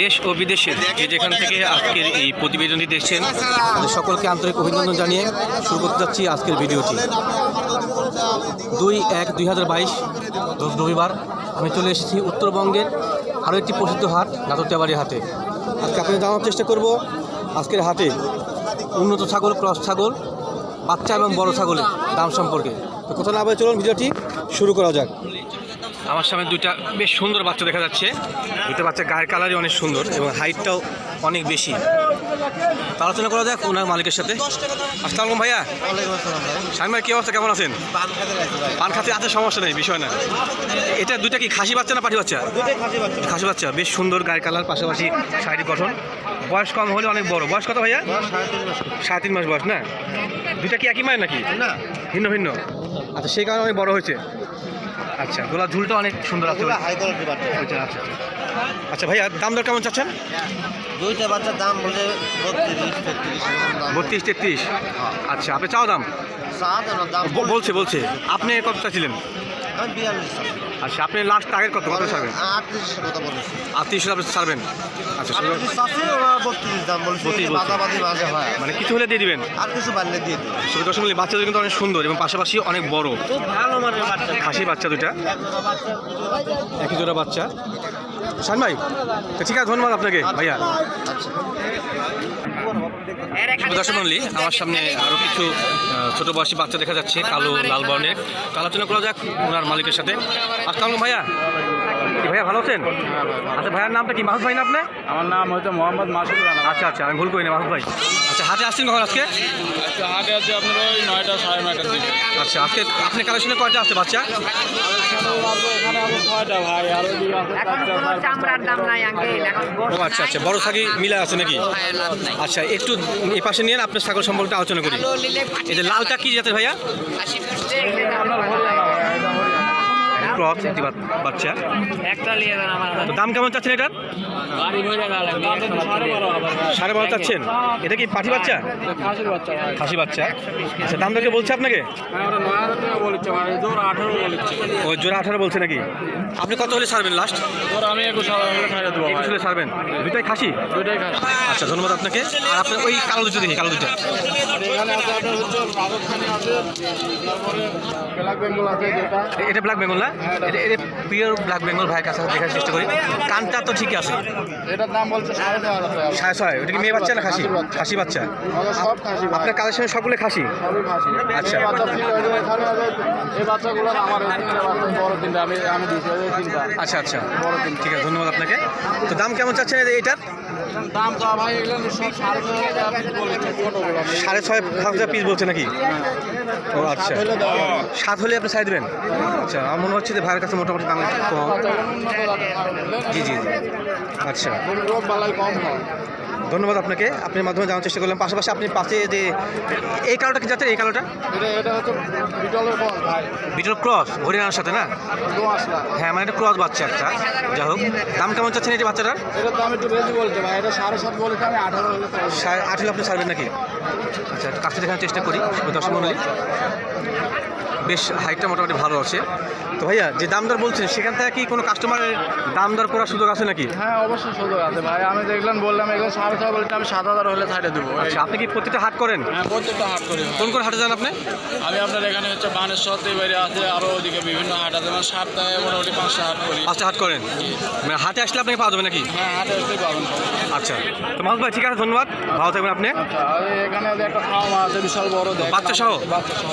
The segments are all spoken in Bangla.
দেশ ও বিদেশের যে যেখান থেকে আজকের এই প্রতিবেদনটি দেখছেন সকলকে আন্তরিক অভিনন্দন জানিয়ে শুরু করতে যাচ্ছি আজকের ভিডিওটি। দুই এক দুই হাজার বাইশ রবিবার, আমি চলে এসেছি উত্তরবঙ্গের আরও একটি প্রসিদ্ধ হাট নাটকটিয়াবাড়ি হাটে। আজকে আপনি জানার চেষ্টা করব, আজকের হাটে উন্নত ছাগল, ক্রস ছাগল, বাচ্চা এবং বড় ছাগলের দাম সম্পর্কে। তো কোথাও না চলুন ভিডিওটি শুরু করা যাক। আমার সামনে দুইটা বেশ সুন্দর বাচ্চা দেখা যাচ্ছে। দুটো বাচ্চা গায়ের কালারই অনেক সুন্দর এবং হাইটটাও অনেক বেশি। আলোচনা করা যাক ওনার মালিকের সাথে। আসসালাম আলাইকুম ভাইয়া। স্বামী ভাই কি অবস্থা? কেমন আছেন? পান খাতে আছে সমস্যা নেই বিষয় না। এটা দুইটা কি খাসি বাচ্চা না পাঠি বাচ্চা? খাসি বাচ্চা বেশ সুন্দর গায়ের কালার পাশাপাশি শারীরিক গঠন। বয়স কম হলে অনেক বড়। বয়স কত ভাইয়া? সাড়ে তিন মাস বয়স না? দুইটা কি একই মায়ের নাকি? না। ভিন্ন ভিন্ন। আচ্ছা সেই কারণে অনেক বড় হয়েছে। আচ্ছা গোলাপ ঝুলটা অনেক সুন্দর আছে। হাই বাচ্চা আচ্ছা আচ্ছা আচ্ছা। ভাইয়া দাম দর কেমন চাচ্ছেন? দুইটা বাচ্চার দাম বলে বত্রিশ তেত্রিশ তেত্রিশ? আচ্ছা আপনি চাও দাম? বলছে বলছে। আপনি কত চাচ্ছিলেন? আমি বিয়াল্লিশ আচ্ছা আপনি লাস্ট টার্গেট কত কত ছাড়বেন? আটত্রিশ কথা বলেছি। আটত্রিশ আপনি ছাড়বেন? আচ্ছা বত্রিশ দাম বলছে 32 বলছে। বাদাবাদি মাঝে হয়। মানে কিছু হলে দিয়ে দিবেন? আর কিছু বাড়লে দিয়ে দিই শুধু দর্শক মূল্যে বাচ্চাদের কিন্তু অনেক সুন্দর এবং পাশাপাশি অনেক বড়। ভালো মানের বাচ্চা খাসি বাচ্চা দুটা। একই জোড়া বাচ্চা। শান ভাই ঠিক আছে ধন্যবাদ আপনাকে ভাইয়া। আচ্ছা। দর্শক মন্ডলী আমার সামনে আরও কিছু ছোট বয়সী বাচ্চা দেখা যাচ্ছে কালো লাল বর্ণের। তো আলোচনা করা যাক ওনার মালিকের সাথে। আসসালাম ভাইয়া। কি ভাইয়া ভালো আছেন? আচ্ছা ভাইয়ার নামটা কি? মাহুদ ভাই না আপনি আমার নাম হচ্ছে মোহাম্মদ মাসুদুর রানা আচ্ছা আচ্ছা আমি ভুল করি না মাহুদ ভাই। আচ্ছা হাটে আসছেন কখন আজকে? আজকে হাটে আছে আপনার ওই নয়টা সাড়ে নয়টার দিকে। আচ্ছা আজকে আপনি কালেকশনে কয়টা আছে বাচ্চা? আচ্ছা আচ্ছা বড় ছাগি মিলা আছে নাকি? আচ্ছা একটু এই পাশে নিয়ে আপনার ছাগল সম্পর্কে আলোচনা করি। এই যে লালটা কি জাতের ভাইয়া? ক্রস একটি বাচ্চা। একটা লিয়ে দেন আমার তো দাম কেমন চাচ্ছেন এটার? সাড়ে বারো চাচ্ছেন। এটা কি পাঠি বাচ্চা? খাসি বাচ্চা। আচ্ছা দাম দরকে বলছে আপনাকে? হ্যাঁ ওটা টাকা বলেছে ভাই। জোর আঠারো বলেছে। ও জোড়া আঠারো বলছে নাকি? আপনি কত হলে ছাড়বেন লাস্ট জোর আমি একুশ হলে ছাড়বেন দুটাই খাসি? দুইটাই খাসি। আচ্ছা ধন্যবাদ আপনাকে। আর আপনার ওই কালো দুটো দেখি কালো দুটো। এখানে আছে আপনার হচ্ছে রাজস্থানি আছে তারপরে ব্ল্যাক বেঙ্গল আছে যেটা। এটা ব্ল্যাক বেঙ্গল না? এটা পিওর ব্ল্যাক বেঙ্গল ভাইয়ের কাছে দেখার চেষ্টা করি। কানটা তো ঠিকই আছে। এটার দাম বলছে সাড়ে ছয় ওটা কি মেয়ে বাচ্চা না খাসি? খাসি বাচ্চা। আপনার কালেকশনে সবগুলো খাসি? খাসি। আচ্ছা। আচ্ছা আচ্ছা। ঠিক আছে ধন্যবাদ আপনাকে। তো দাম কেমন চাচ্ছেন এটার দাম তো ভাই এগুলো সব সাড়ে ছয় সাড়ে ছয় হাজার পিস বলছে নাকি? ও আচ্ছা। সাত হলে আপনি ছাড় দেবেন? আচ্ছা আমার মনে হচ্ছে যে ভাইয়ের কাছে মোটামুটি দাম কম? জি জি জি। আচ্ছা। কম ধন্যবাদ আপনাকে। আপনার মাধ্যমে জানার চেষ্টা করলাম। পাশাপাশি আপনি পাশে যে এই কালোটা কি যাচ্ছে এই কালোটা? বিটল ক্রস হরিয়ানার সাথে না? হ্যাঁ মানে একটা ক্রস বাচ্চা একটা। যাই হোক দাম কেমন চাচ্ছেন এই যে বাচ্চাটার? আঠারো আপনি ছাড়বেন নাকি? আচ্ছা কাছে দেখানোর চেষ্টা করি। দর্শক মন্ডলী বেশ হাইটটা মোটামুটি ভালো আছে। তো ভাইয়া যে দাম দর বলছেন সেখান থেকে কি কোনো কাস্টমারের দাম দর করার সুযোগ আছে নাকি? হ্যাঁ অবশ্যই সুযোগ আছে ভাই। আমি দেখলাম বললাম এগুলো সাড়ে ছয় বলছে আমি সাত হাজার হলে ছাড়ে দেবো। আচ্ছা আপনি কি প্রতিটা হাট করেন? হ্যাঁ প্রত্যেকটা হাট করি কোন কোন হাটে যান আপনি? আমি আপনার এখানে হচ্ছে বানেশ্বর বাইরে আছে আরও ওদিকে বিভিন্ন হাট আছে। মানে সাতটায় মোটামুটি পাঁচটা হাট করি। পাঁচটা হাট করেন? মানে হাটে আসলে আপনাকে পাওয়া যাবে নাকি? হ্যাঁ হাটে আসতে পাবেন আচ্ছা তো মাহুদ ভাই ঠিক আছে ধন্যবাদ। ভালো থাকবেন আপনি। আচ্ছা এখানে একটা ফার্ম আছে বিশাল বড় বাচ্চা সহ? বাচ্চা সহ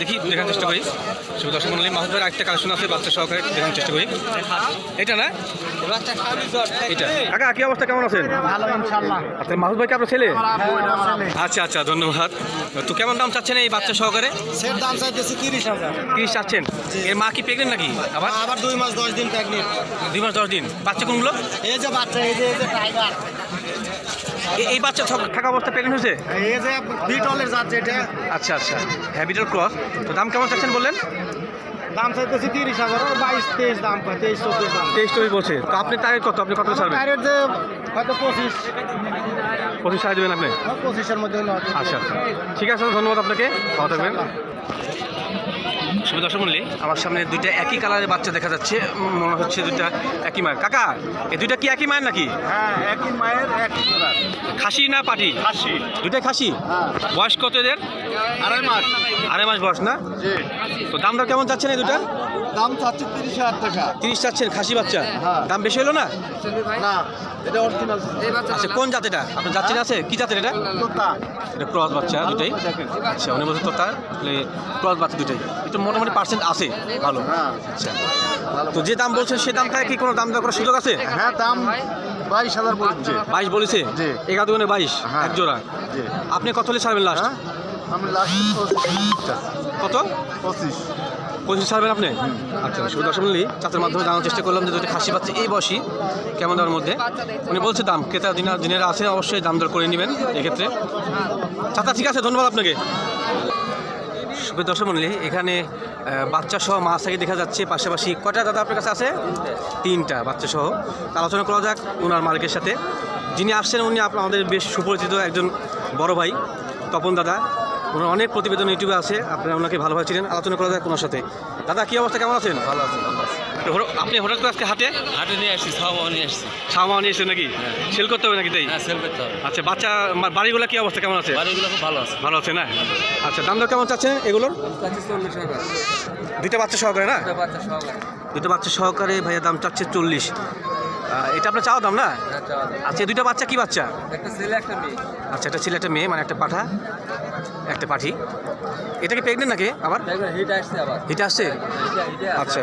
দেখি দেখার চেষ্টা করি। শুভ দর্শক মন্ডলী মাহুদ ভাইয়ের একটা কালেকশন আছে বাচ্চা সহকারে দেখার চেষ্টা করি। এটা না? এটা। কাকা কি অবস্থা? কেমন আছেন? আপনার মাহুদ ভাই কি আপনার ছেলে? আচ্ছা আচ্ছা ধন্যবাদ। তো কেমন দাম চাচ্ছেন এই বাচ্চা সহকারে? সের দাম চাইতেছি তিরিশ হাজার। কি চাচ্ছেন। এর মা কি প্রেগনেন্ট নাকি? আবার? আবার দুই মাস দশ দিন প্রেগনেন্ট দুই মাস দশ দিন। বাচ্চা কোনগুলো? এই যে বাচ্চা এই যে এই যে টাইগার এই বাচ্চা সব থাকা অবস্থা প্রেগনেন্ট হয়েছে? এই যে বিটলের জাত যেটা। আচ্ছা আচ্ছা। হ্যাবিটাল ক্রস তো দাম কেমন চাচ্ছেন বললেন? দাম চাইতেছি তিরিশ হাজার বাইশ তেইশ দাম কয় তেইশ চব্বিশ দাম। তেইশ চব্বিশ বলছে। তো আপনি টার্গেট কত? আপনি কত ছাড়বেন? টার্গেট যে হয়তো পঁচিশ। পঁচিশ ছাড় দেবেন আপনি? পঁচিশের মধ্যে আচ্ছা আচ্ছা। ঠিক আছে ধন্যবাদ আপনাকে। ভালো থাকবেন। সুবিধা দর্শক মূল্যে আমার সামনে দুইটা একই কালারের বাচ্চা দেখা যাচ্ছে। মনে হচ্ছে দুইটা একই মায়ের। কাকা এ দুইটা কি একই মায়ের নাকি? হ্যাঁ একই মায়ের একই খাসি না পাটি? খাসি। দুইটাই খাসি? বয়স কত এদের? আড়াই মাস। আড়াই মাস বয়স না? তো দাম দর কেমন যাচ্ছে না দুটা দাম চাচ্ছে তিরিশ হাজার টাকা। তিরিশ চাচ্ছেন খাসি বাচ্চা? হ্যাঁ। দাম বেশি হলো না? না এটা অরিজিনাল আচ্ছা কোন জাত এটা? আপনার জাত আছে? কি জাতের এটা? এটা ক্রস বাচ্চা দুটাই। আচ্ছা অনেক বছর তো তার ক্রস বাচ্চা দুটাই। একটু মোটামুটি পার্সেন্ট আছে। ভালো। হ্যাঁ। আচ্ছা। তো যে দাম বলছেন সে দামটা কি কোনো দাম দর করার সুযোগ আছে? হ্যাঁ দাম বাইশ হাজার বলছে। বাইশ বলেছে? এগারো দুগুণে বাইশ হ্যাঁ। এক জোড়া। আপনি কত হলে ছাড়বেন লাস্ট হ্যাঁ আমি লাস্ট কত? পঁচিশ। পঁচিশ ছাড়বেন আপনি? আচ্ছা শুধু দর্শক মিলি চাতের মাধ্যমে জানার চেষ্টা করলাম যে দুটি খাসি পাচ্ছে এই বয়সী কেমন দামের মধ্যে? উনি বলছে দাম, ক্রেতা দিনেরা আছে অবশ্যই দাম দর করে নেবেন এক্ষেত্রে। চাচা, ঠিক আছে, ধন্যবাদ আপনাকে। সুপ্রিয় দর্শক মন্ডলী, এখানে বাচ্চা সহ মাছ থেকে দেখা যাচ্ছে। পাশাপাশি কটা দাদা আপনার কাছে আছে? তিনটা বাচ্চা সহ আলোচনা করা যাক ওনার মালিকের সাথে। যিনি আসছেন, উনি আমাদের বেশ সুপরিচিত একজন বড় ভাই, তপন দাদা। ওনার অনেক প্রতিবেদন ইউটিউবে আছে আপনারা ওনাকে ভালোভাবে ছিলেন আলোচনা করা যায় ওনার সাথে। দাদা কী অবস্থা কেমন আছেন? ভালো আছেন আপনি হঠাৎ করে আজকে হাটে? হাটে নিয়ে আসছি ছাওয়া নিয়ে আসছি। ছাওয়া নিয়ে এসেছেন নাকি? সেল করতে হবে নাকি তাই? হ্যাঁ সেল করতে হবে। আচ্ছা বাচ্চা বাড়িগুলো কি অবস্থা কেমন আছে? বাড়িগুলো খুব ভালো আছে। ভালো আছে না? আচ্ছা দাম দর কেমন চাচ্ছেন এগুলোর? দুইটা বাচ্চা সহকারে না? দুটো বাচ্চা সহকারে ভাইয়া দাম চাচ্ছে চল্লিশ। এটা আপনার চাওয়া দাম না? আচ্ছা এই দুইটা বাচ্চা কি বাচ্চা? একটা ছেলে একটা মেয়ে। আচ্ছা একটা ছেলে একটা মেয়ে মানে একটা পাঠা একটা পাঠি। এটা কি প্রেগনেন্ট নাকি আবার? হিট আসছে আবার। এটা আসছে? আচ্ছা।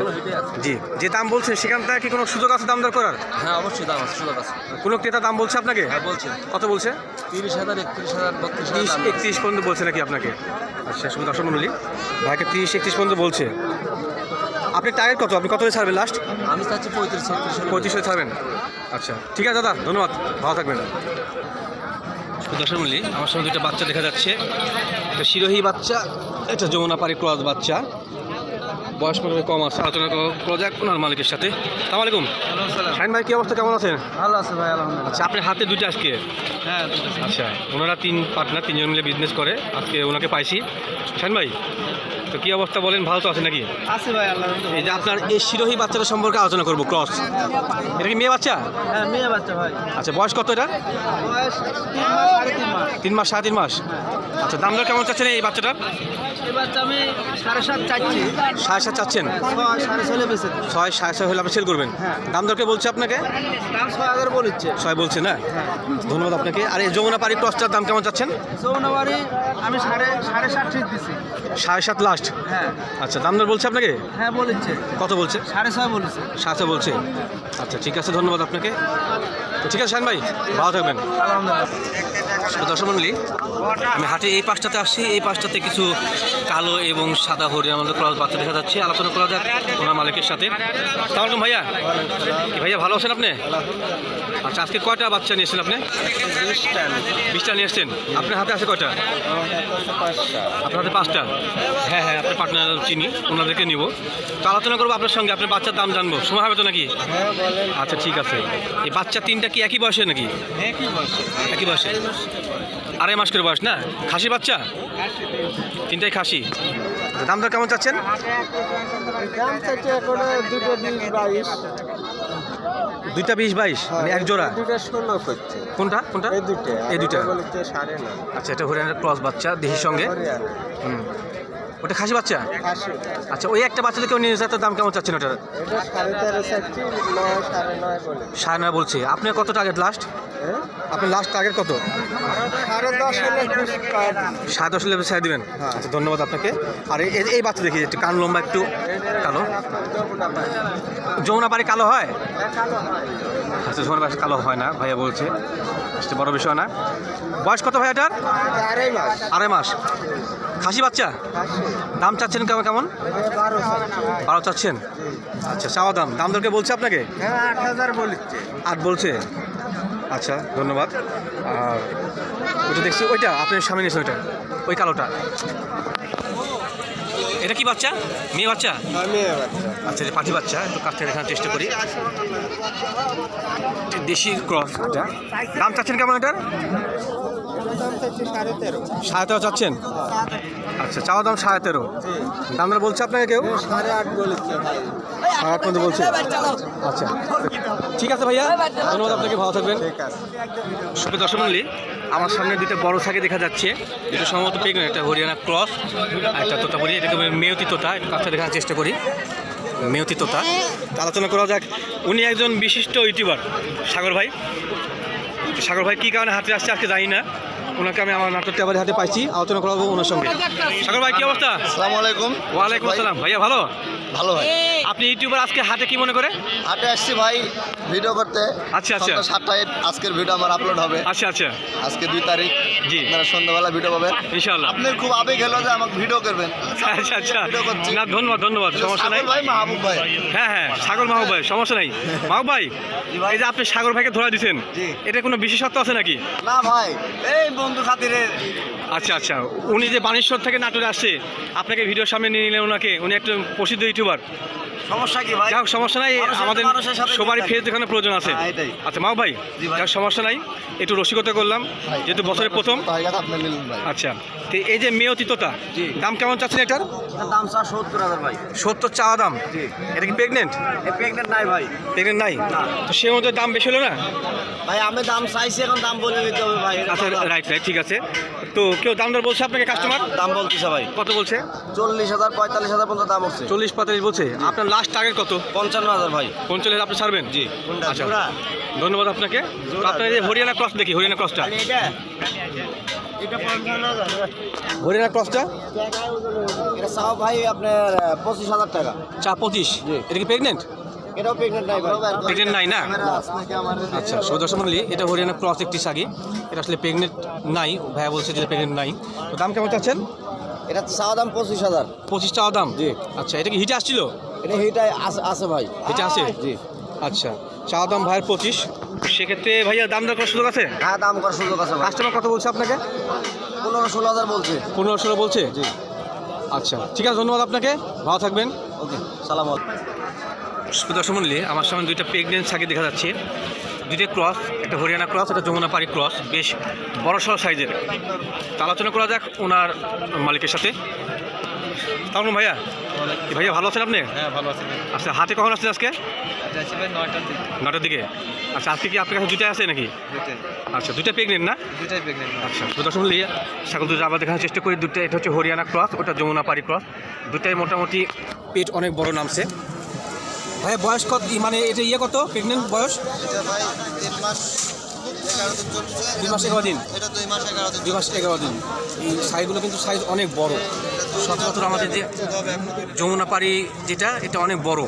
জি যে দাম বলছে সেখান থেকে কি কোনো সুযোগ আছে দাম দর করার? হ্যাঁ অবশ্যই দাম আছে সুযোগ আছে। কোনো ক্রেতা দাম বলছে আপনাকে? হ্যাঁ বলছে। কত বলছে? তিরিশ হাজার একত্রিশ হাজার বত্রিশ হাজার একত্রিশ পর্যন্ত বলছে নাকি আপনাকে? আচ্ছা শুধু দর্শক মন্ডলী ভাইকে তিরিশ একত্রিশ পর্যন্ত বলছে। আপনি টার্গেট কত? আপনি কত হয়ে ছাড়বেন লাস্ট আমি চাচ্ছি পঁয়ত্রিশ পঁয়ত্রিশ হয়ে ছাড়বেন? আচ্ছা ঠিক আছে দাদা ধন্যবাদ ভালো থাকবেন। মন্ডলী আমার সঙ্গে দুটো বাচ্চা দেখা যাচ্ছে। একটা শিরোহী বাচ্চা একটা যমুনা পাড়ি ক্রস বাচ্চা। বয়স মোটামুটি কম আছে আলোচনা করা যাক ওনার মালিকের সাথে। সালাম আলাইকুম। শাহিন ভাই কি অবস্থা? কেমন আছেন? ভালো আছে ভাই আলহামদুলিল্লাহ। আচ্ছা আপনার হাতে দুইটা আজকে? হ্যাঁ আচ্ছা ওনারা তিন পার্টনার তিনজন মিলে বিজনেস করে। আজকে ওনাকে পাইছি। শান ভাই? তো কি অবস্থা বলেন ভালো তো আছে নাকি? আছে ভাই আল্লাহ এই যে আপনার এই শিরোহী বাচ্চাটা সম্পর্কে আলোচনা করব ক্রস। এটা কি মেয়ে বাচ্চা? হ্যাঁ মেয়ে বাচ্চা ভাই। আচ্ছা বয়স কত এটা? বয়স তিন মাস সাড়ে তিন মাস। আচ্ছা দাম দর কেমন চাচ্ছেন এই বাচ্চাটা এই বাচ্চা আমি সাড়ে সাত চাচ্ছি। সাড়ে সাত চাচ্ছেন? ছয় সাড়ে। ছয় হলে আপনি সেল করবেন? হ্যাঁ। দাম দরকে বলছে আপনাকে? দাম ছয় হাজার বলিচ্ছে। ছয় বলছে না? ধন্যবাদ আপনাকে। আর এই যমুনা পাড়ি ক্রসটার দাম কেমন চাচ্ছেন? চৌনাবাড়ি আমি সাড়ে সাড়ে সাত ঠিক দিছি। সাড়ে সাত লাস্ট হ্যাঁ। আচ্ছা দামদার বলছে আপনাকে? হ্যাঁ বলেছে। কত বলছে? সাড়ে ছয় বলেছে। সাথে বলছে। আচ্ছা ঠিক আছে ধন্যবাদ আপনাকে। ঠিক আছে ভাই, ভালো থাকবেন। দর্শক মন্ডলী আমি হাটে এই পাশটাতে আসছি এই পাশটাতে কিছু কালো এবং সাদা হরিণ আমাদের ক্রস বাচ্চা দেখা যাচ্ছে। আলোচনা করা যাক ওনার মালিকের সাথে। তাহলে ভাইয়া। ভাইয়া, ভালো আছেন আপনি? আচ্ছা আজকে কয়টা বাচ্চা নিয়েছেন আপনি? বিশটা নিয়ে এসছেন। আপনার হাতে আছে কয়টা? আপনার হাতে পাঁচটা। হ্যাঁ হ্যাঁ আপনার পার্টনার চিনি, ওনাদেরকে নিব। তো আলোচনা করব আপনার সঙ্গে, আপনার বাচ্চার দাম জানব। সময় হবে তো নাকি? আচ্ছা ঠিক আছে। এই বাচ্চা তিনটা কি একই বয়সে নাকি? একই বয়সে। আড়াই মাস করে বয়স না? খাসি বাচ্চা তিনটাই খাসি। দাম দর কেমন চাচ্ছেন দুইটা বিশ বাইশ? মানে এক জোড়া? কোনটা? কোনটা? এই দুইটা। আচ্ছা এটা হরিয়ানার ক্রস বাচ্চা দেহির সঙ্গে? হুম। ওটা খাসি বাচ্চা? আচ্ছা ওই একটা বাচ্চা কেউ নিয়ে যাচ্ছে দাম কেমন চাচ্ছেন ওটার? সাড়ে তেরো নয় সাড়ে নয় বলে। সাড়ে নয় বলছে। আপনি কত টার্গেট লাস্ট হ্যাঁ? আপনার লাস্ট টার্গেট কত? সাড়ে দশ সাড়ে লেভেল ছেড়ে দেবেন? আচ্ছা ধন্যবাদ আপনাকে। আর এই বাচ্চা দেখি একটু কান লম্বা একটু কালো। যমুনা বাড়ি কালো হয়? আচ্ছা যমুনা বাড়ি কালো হয় না ভাইয়া বলছে। সেটা বড় বিষয় না। বয়স কত ভাই এটার? আড়াই মাস। আড়াই মাস। খাসি বাচ্চা? দাম চাচ্ছেন কেমন কেমন? বারো চাচ্ছেন। আচ্ছা চাওয়া দাম। দাম দরকে বলছে আপনাকে? আট হাজার বলিচ্ছে আট বলছে। আচ্ছা ধন্যবাদ। ওইটা দেখছি, ওইটা, আপনার সামনে নিয়েছেন ওইটা, ওই কালোটা। এটা কি বাচ্চা? মেয়ে বাচ্চা? আচ্ছা এটা পাখি বাচ্চা, একটু কাছ থেকে চেষ্টা করি। দেশি ক্রস, এটা। দাম চাচ্ছেন কেমন এটার? সাড়ে তেরো। চাচ্ছেন? আচ্ছা চাওয়া দাম সাড়ে তেরো। দাম দর বলছে আপনাকে কেউ? সাড়ে আট বলেছে সাড়ে আট পর্যন্ত বলছে। আচ্ছা। ঠিক আছে ভাইয়া ধন্যবাদ আপনাকে ভালো থাকবেন। ঠিক আছে। সুপ্রিয় দর্শক মণ্ডলী, আমার সামনে দুটো বড় সাকে দেখা যাচ্ছে। যেটা সম্ভবত পেগন একটা হরিয়ানা ক্রস আর একটা তোতাপুরি এটাকে মেয়তি তোতা। একটু কাছে দেখার চেষ্টা করি। মেয়তি তোতা। আলোচনা করা যাক। উনি একজন বিশিষ্ট ইউটিউবার সাগর ভাই। সাগর ভাই কী কারণে হাতে আসছে আজকে জানি না। ওনাকে আমি আমার নাটকটি আবার হাতে পাইছি। আলোচনা করাবো ওনার সঙ্গে। সাগর ভাই কী অবস্থা? আসসালামু আলাইকুম ওয়ালাইকুম আসসালাম। ভাইয়া ভালো? ভালো ভাই। আপনি ইউটিউবার আজকে হাতে কি মনে করে? হাটে আসছি ভাই ভিডিও করতে। আচ্ছা, আচ্ছা। সাতটায় আজকের ভিডিও আমার আপলোড হবে। আচ্ছা আচ্ছা। আজকে দুই তারিখ। জি। আপনারা সন্ধ্যাবেলা ভিডিও পাবেন। ইনশাআল্লাহ। আপনার খুব আবেগ হলো যে আমাকে ভিডিও করবেন। আচ্ছা আচ্ছা। না ধন্যবাদ ধন্যবাদ। সমস্যা নাই। ভাই মাহবুব ভাই। হ্যাঁ হ্যাঁ সাগর মাহবুব ভাই সমস্যা নাই। মাহবুব ভাই এই যে আপনি সাগর ভাইকে ধরা দিচ্ছেন এটা কোনো বিশেষত্ব আছে নাকি? না ভাই এই বন্ধু খাতিরে। আচ্ছা আচ্ছা। উনি যে বানেশ্বর থেকে নাটোরে আসছে আপনাকে ভিডিওর সামনে নিয়ে নিলেন ওনাকে। উনি একটা প্রসিদ্ধ ইউটিউবার সমস্যা কি ভাই? সমস্যা নাই আমাদের সবারই। ফেস দেখানোর প্রয়োজন আছে। হ্যাঁ, আচ্ছা মাহবুব ভাই। যাই সমস্যা নাই। একটু রসিকতা করলাম যেহেতু বছরের প্রথম। আচ্ছা তো এই যে মেয়তিততা জি। দাম কেমন চাচ্ছেন এটার? দাম স্যার সত্তর হাজার ভাই। সত্তর চাওয়া দাম? এটা কি প্রেগনেন্ট প্রেগনেন্ট নাই ভাই। প্রেগনেন্ট নাই? তো সে মতো দাম বেশি হলো না? ভাই আমি দাম চাইছি এখন দাম বলে দিতে হবে ভাই। আচ্ছা রাইট রাইট ঠিক আছে। তো কেউ দাম দর বলছে আপনাকে কাস্টমার দাম বলতেছে ভাই কত বলছে? চল্লিশ হাজার পঁয়তাল্লিশ হাজার পর্যন্ত দাম হচ্ছে চল্লিশ পঁয়তাল্লিশ বলছে। আপনার লাস্ট টার্গেট কত? পঞ্চান্ন হাজার ভাই। পঞ্চাল্লিশ আপনি ছাড়বেন? জি? আচ্ছা। ধন্যবাদ আপনাকে। আপনার এই যে হরিয়ানা ক্রস দেখি হরিয়ানা ক্রসটা পঞ্চান্ন হাজার হরিয়ানা ক্রসটা ভাই আপনার পঁচিশ হাজার টাকা। চা পঁচিশ? এটা কি প্রেগনেন্ট এটাও প্রেগনেন্ট নাই প্রেগনেন্ট নাই না? আচ্ছা সৌদর্শন মন্ডলী এটা হরিয়ানা ক্রস একটি সাগি। এটা আসলে প্রেগনেন্ট নাই ভাইয়া বলছে যে প্রেগনেন্ট নাই। তো দাম কেমন চাচ্ছেন? এটা চাওয়া দাম পঁচিশ হাজার। পঁচিশ টাকা দাম? জি। আচ্ছা এটা কি হিটে আসছিল? এটা হিটাই আছে আছে ভাই। হিটে আছে? জি। আচ্ছা চা দাম ভাইয়ের পঁচিশ। সেক্ষেত্রে ভাইয়া দাম দর করার সুযোগ আছে? হ্যাঁ দাম করার সুযোগ আছে কাস্টমার কত বলছে আপনাকে? পনেরো ষোলো হাজার বলছে। পনেরো ষোলো বলছে? জি। আচ্ছা ঠিক আছে ধন্যবাদ আপনাকে। ভালো থাকবেন। ওকে সালাম আলাইকুম। দর্শক মন্ডলী আমার সামনে দুইটা প্রেগনেন্ট ছাগি দেখা যাচ্ছে। দুইটা ক্রস একটা হরিয়ানা ক্রস একটা যমুনা পাড়ি ক্রস বেশ বড় সড়ো সাইজের। তা আলোচনা করা যাক ওনার মালিকের সাথে। তাহলে ভাইয়া ভাইয়া ভালো আছেন আপনি? হ্যাঁ ভালো আছি। আচ্ছা হাতে কখন আসছেন আজকে? দিকে। নটার দিকে। আচ্ছা আজকে কি আপনার কাছে দুইটা আছে নাকি? আচ্ছা দুইটা প্রেগনেন্ট না? প্রেগনেন্ট আচ্ছা দর্শক মন্ডলী, ছাগল দুটো আবার দেখানোর চেষ্টা করি। দুটো এটা হচ্ছে হরিয়ানা ক্রস ওটা যমুনা পাড়ি ক্রস। দুটাই মোটামুটি পেট অনেক বড় নামছে। ভাই বয়স কত মানে এটা ইয়ে কত? প্রেগনেন্ট বয়স? এটা ভাই তিন মাস দুই মাস এগারো দিন। এটা দুই মাস এগারো দিন। দুই মাস এগারো দিন এই সাইজগুলো কিন্তু সাইজ অনেক বড়। সচরাচর আমাদের যে যমুনা পাড়ি যেটা এটা অনেক বড়।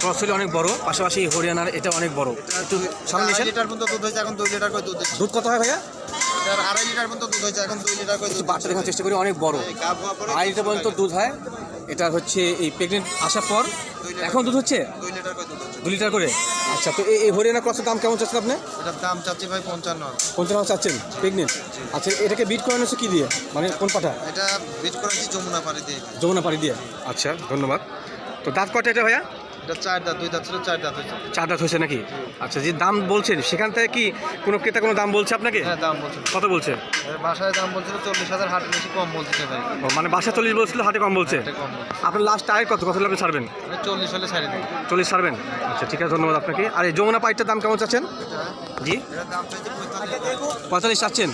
ক্রস অনেক বড়। পাশাপাশি হরিয়ানার এটা অনেক বড়। একটু সামনে লিটার পর্যন্ত দুধ হয়েছে এখন দুই লিটার করে দুধ দুধ কত হয় ভাইয়া? আড়াই লিটার পর্যন্ত দুধ হয়েছে এখন দুই লিটার করে বাচ্চা দেখার চেষ্টা করি অনেক বড়। আড়াই লিটার পর্যন্ত দুধ হয়। এটা হচ্ছে এই প্রেগনেন্ট আসার পর এখন দুধ হচ্ছে? দু লিটার করে আচ্ছা তো এই হরিয়ানা ক্রসের দাম কেমন চাচ্ছেন আপনি? এটার দাম চাচ্ছি ভাই পঞ্চান্ন। পঞ্চান্ন চাচ্ছেন প্রেগনেন্ট আচ্ছা এটাকে বিট করানো হচ্ছে কী দিয়ে? মানে কোন পাটা এটা বিট করেছি যমুনা পাড়ি দিয়ে। যমুনা পাড়ি দিয়ে। আচ্ছা ধন্যবাদ। তো দাঁত কটা এটা ভাইয়া? এটা চার দাঁত দুই দাঁত ছিল চার দাঁত হয়েছে। চার দাঁত হয়েছে নাকি? আচ্ছা যে দাম বলছেন সেখান থেকে কি কোনো ক্রেতা কোনো দাম বলছে আপনাকে? হ্যাঁ দাম বলছিল কত বলছে? বাসায় দাম বলছিল চল্লিশ হাজার হাট বেশি কম বলছে ভাই। মানে বাসা চল্লিশ বলছিল হাতে কম বলছে? কম বলছে। আপনার লাস্ট টায়ার কত? কত আপনি ছাড়বেন? চল্লিশ হলে ছাড়ি চল্লিশ ছাড়বেন? আচ্ছা ঠিক আছে ধন্যবাদ আপনাকে। আর এই যমুনা পাইপটার দাম কেমন চাচ্ছেন? জি? পঁয়তাল্লিশ পঁয়তাল্লিশ চাচ্ছেন?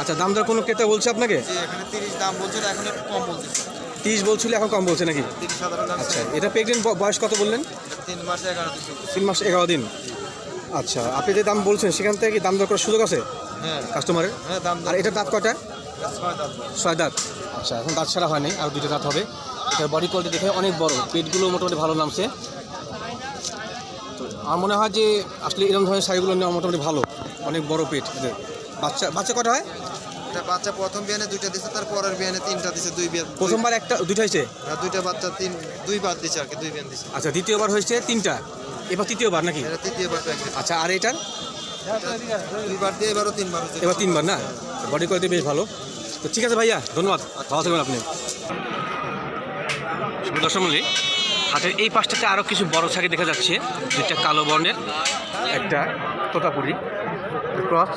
আচ্ছা দাম দর কোনো ক্রেতা বলছে আপনাকে? এখানে তিরিশ দাম বলছিল এখন একটু কম বলছে। তিরিশ বলছিল এখন কম বলছে নাকি? আচ্ছা এটা প্রেগনেন্ট বয়স কত বললেন? এটা তিন মাসে এগারো দিন। আচ্ছা আপনি যে দাম বলছেন সেখান থেকে কি দাম দর করার সুযোগ আছে? হ্যাঁ। কাস্টমারের? হ্যাঁ আর এটার দাঁত কটা এটা ছয় দাঁত। আচ্ছা এখন দাঁত ছাড়া হয়নি আর দুটো দাঁত হবে। এটার বডি কোয়ালিটি দেখে অনেক বড় পেটগুলো মোটামুটি ভালো নামছে। আমার মনে হয় যে আসলে এরকম ধরনের শাড়িগুলো নেওয়া মোটামুটি ভালো অনেক বড় পেট। বাচ্চা বাচ্চা কটা হয়? এটা বাচ্চা প্রথম বিয়ানে দুইটা দিছে তার পরের বিয়ানে তিনটা দিছে দুই বিয়ান প্রথমবার একটা দুইটা হয়েছে? দুই- দুইটা বাচ্চা তিন দুই বার দিছে আর কি দুই বিয়ান দিছে। আচ্ছা দ্বিতীয়বার হয়েছে তিনটা। এবার তৃতীয়বার নাকি? এটা তৃতীয়বার আচ্ছা আর এটার? দুইবার দিয়ে এবারও তিনবার হচ্ছে এবার তিনবার না? বডি কোয়ালিটি বেশ ভালো। তো ঠিক আছে ভাইয়া ধন্যবাদ। ভালো থাকবেন আপনি। দর্শক মন্ডলী হাতের এই পাশটাতে আরও কিছু বড় ছাগি দেখা যাচ্ছে। যেটা কালো বর্ণের একটা তোতাপুরি ক্রস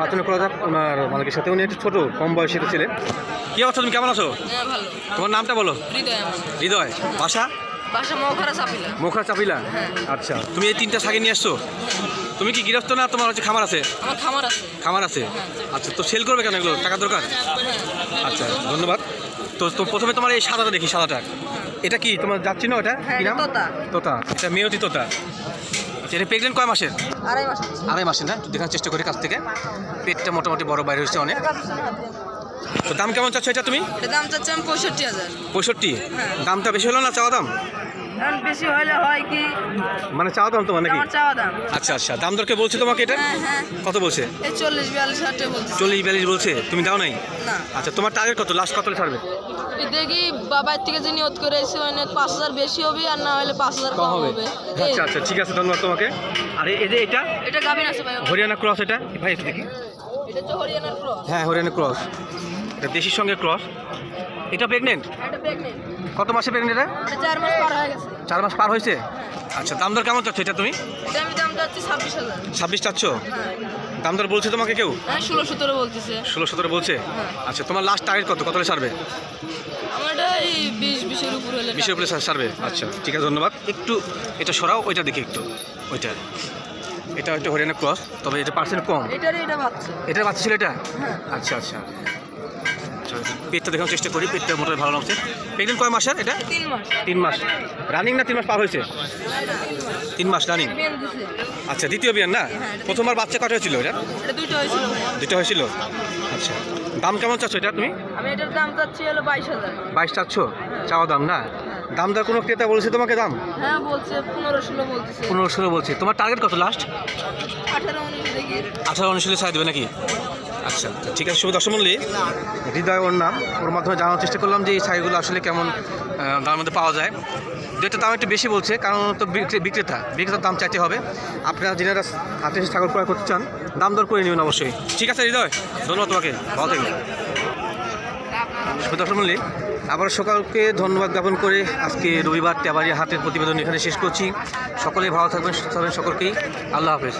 আলোচনা করা যাক ওনার মালিকের সাথে। উনি একটু ছোট কম বয়সী ছিলেন কি অবস্থা তুমি কেমন আছো? হ্যাঁ তোমার নামটা বলো। হৃদয় আমার। বাসা? মৌখারা চাপিলা। চাপিলা? আচ্ছা তুমি এই তিনটা শাকে নিয়ে আসছো? তুমি কি গৃহস্থ না তোমার হচ্ছে খামার আছে? খামার আছে। খামার আছে? আচ্ছা তো সেল করবে কেন এগুলো? টাকা দরকার? আচ্ছা ধন্যবাদ। তো তো প্রথমে তোমার এই সাদাটা দেখি সাদাটা। এটা কি? তোমার যাচ্ছি না ওটা? হ্যাঁ, তোতা। তোতা। এটা মেয়তি তোতা। এটা প্রেগনেন্ট কয় মাসের? আড়াই মাস আড়াই মাসের না? একটু দেখার চেষ্টা করি কাছ থেকে। পেটটা মোটামুটি বড় বাইরে হয়েছে অনেক। তো দাম কেমন চাচ্ছ এটা তুমি? দাম চাচ্ছি আমি পঁয়ষট্টি হাজার। পঁয়ষট্টি? দামটা বেশি হলো না চাওয়া দাম? এখন বেশি হলে হয় কি? মানে চাওয়া দাম তোমার নাকি? আমার চাওয়া দাম। আচ্ছা আচ্ছা। দাম দরকে বলছে তোমাকে এটা? হ্যাঁ হ্যাঁ। কত বলছে? এই চল্লিশ বিয়াল্লিশ টাকা বলছি। চল্লিশ বিয়াল্লিশ বলছে? তুমি দাও নাই? না। আচ্ছা তোমার টার্গেট কত? লাস্ট কত ছাড়বে? এই দেখি বাবার থেকে যে নিয়ত করে এসে মানে পাঁচ হাজার বেশি হবে আর না হলে পাঁচ হাজার কম হবে। এই, আচ্ছা আচ্ছা ঠিক আছে ধন্যবাদ তোমাকে। আর এই- এই যে এটা? এটা গাভিন আছে ভাই। হরিয়ানা ক্রস এটা? ভাই একটু দেখি। এটা হচ্ছে হরিয়ানার ক্রস হ্যাঁ হরিয়ানা ক্রস এটা দেশির সঙ্গে ক্রস এটা প্রেগনেন্ট এটা প্রেগনেন্ট কত মাসে প্রেগনেন্ট চার মাস পার হয়ে গেছে। চার মাস পার হয়েছে? আচ্ছা দাম দর কেমন চাচ্ছ এটা তুমি? ছাব্বিশ চাচ্ছ? হ্যাঁ দাম দর বলছে তোমাকে কেউ? হ্যাঁ ষোলো সতেরো বলতেছে। ষোলো সতেরো বলছে? আচ্ছা তোমার লাস্ট টার্গেট কত? কত হলে ছাড়বে আমার এটা এই বিশ বিশের উপর ছাড়বে আচ্ছা ঠিক আছে ধন্যবাদ। একটু এটা সরাও ওইটা দেখি একটু। ওইটা। এটা একটা হরিয়ানা ক্রস তবে এটা পার্সেন্ট কম। এটা এটার বাচ্চা ছিল এটা আচ্ছা আচ্ছা। পেটটা দেখানোর চেষ্টা করি পেটটা মোটামুটি ভালো লাগছে প্রেগনেন্ট কয় মাসের এটা? তিন মাস। রানিং না তিন মাস পার হয়েছে? তিন মাস রানিং আচ্ছা দ্বিতীয় বিয়ান না? প্রথমবার বাচ্চা কটা হয়েছিল এটা? দুটো হয়েছিল আচ্ছা। দাম কেমন চাচ্ছ এটা তুমি? আমি এটার দাম চাচ্ছি হলো বাইশ হাজার। বাইশ চাচ্ছ? চাওয়া দাম না? দাম দর কোনো ক্রেতা বলছে তোমাকে দাম? হ্যাঁ বলছে পনেরো ষোলো বলতেছে। পনেরো ষোলো বলছে। তোমার টার্গেট কত লাস্ট আঠারো উনিশ আঠারো অনুশীলে ছাড় দেবে নাকি? আচ্ছা ঠিক আছে শুভ দর্শক মূল্যে হৃদয় ওর নাম। ওর মাধ্যমে জানার চেষ্টা করলাম যে এই ছাইগুলো আসলে কেমন দামের মধ্যে পাওয়া যায়। যেটা দাম একটু বেশি বলছে কারণ তো বিক্রে- বিক্রেতা। বিক্রেতার দাম চাইতে হবে। আপনারা যেনারা হাতে ছাগল ক্রয় করতে চান দাম দর করে নেবেন অবশ্যই। ঠিক আছে হৃদয় ধন্যবাদ তোমাকে। ভালো থাকবেন। শুভ দর্শক মূল্যে আবার সকালকে ধন্যবাদ জ্ঞাপন করে আজকে রবিবার টেবাড়িয়া হাটের প্রতিবেদন এখানে শেষ করছি। সকলেই ভালো থাকবেন সুস্থ থাকবেন সকলকেই। আল্লাহ হাফেজ।